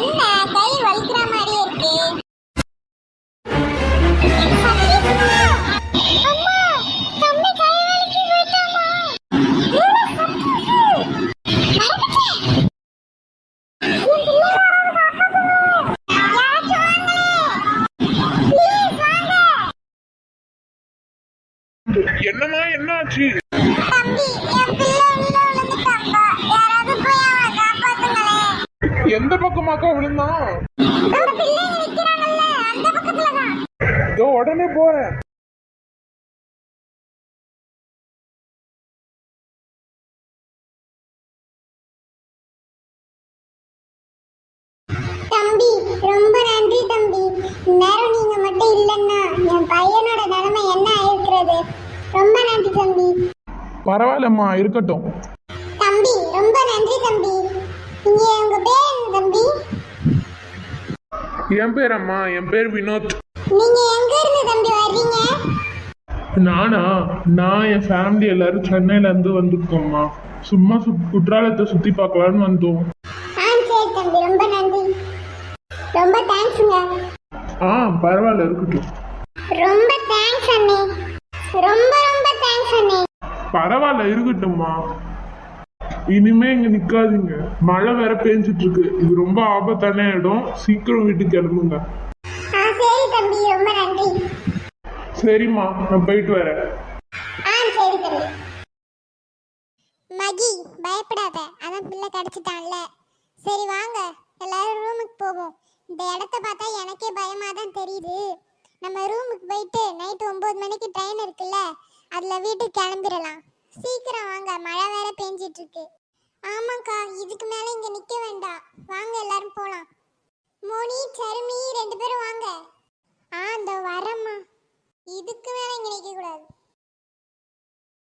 என்ன கை வலிக்கிற மாதிரியே இருக்கு. அம்மா, தம்பி எந்த பக்கமாக்கா விழுந்தான். இதோ உடனே போறேன். தம்பி ரொம்ப நன்றி தம்பி. நேரம் நீங்க மட்டும் இல்லைன்னா என் பையனோட நிலைமை என்ன ஆயிருக்கிறது? ரொம்ப நன்றி தம்பி. பரவாயில்லம்மா இருக்கட்டும். தம்பி ரொம்ப நன்றி தம்பி. நீங்க தம்பி. என் பேர் அம்மா என் பேர் வினோத். நீங்க எங்க இருந்து தம்பி வர்றீங்க? நானா? நான் என் ஃபேமிலி எல்லாரும் சென்னையில இருந்து வந்திருக்கோம்மா. சும்மா சு குற்றாலத்தை சுத்தி பார்க்கலான்னு வந்தோம். ஆ சரி தம்பி ரொம்ப நன்றி. ரொம்ப தேங்க்ஸுங்க ஆ பரவாயில்ல இருக்கட்டும். ரொம்ப தேங்க்ஸ் அண்ணே. ரொம்ப ரொம்ப தேங்க்ஸ் அண்ணே. பரவாயில்ல இருக்கட்டும்மா. இனிமே இங்க நிக்காதீங்க. மழை வேற பேஞ்சிட்டு இருக்கு இது ரொம்ப ஆபத்தான இடம். சீக்கிரம் வீட்டுக்கு கிளம்புங்க. ஆ சரி தம்பி. ரொம்ப நன்றி. சரிம்மா நான் போயிட்டு வரேன். ஆ சரி தம்பி. மகி பயப்படாத. அதான் பிள்ளை கிடைச்சிட்டான்ல. சரி வாங்க. எல்லாரும் ரூமுக்கு போவோம். இந்த இடத்த பார்த்தா எனக்கே பயமா தான் தெரியுது. நம்ம ரூமுக்கு போயிட்டு நைட் ஒம்பது மணிக்கு ட்ரெயின் இருக்குல்ல அதில் வீட்டுக்கு கிளம்பிடலாம். சீக்கிரம் வாங்க மழை வேற பெஞ்சிட்டு இருக்கு ஆமாக்கா இதுக்கு மேலே இங்கே நிற்க வேண்டாம். வாங்க எல்லாரும் போகலாம் மோனி சருமி ரெண்டு பேரும் வாங்க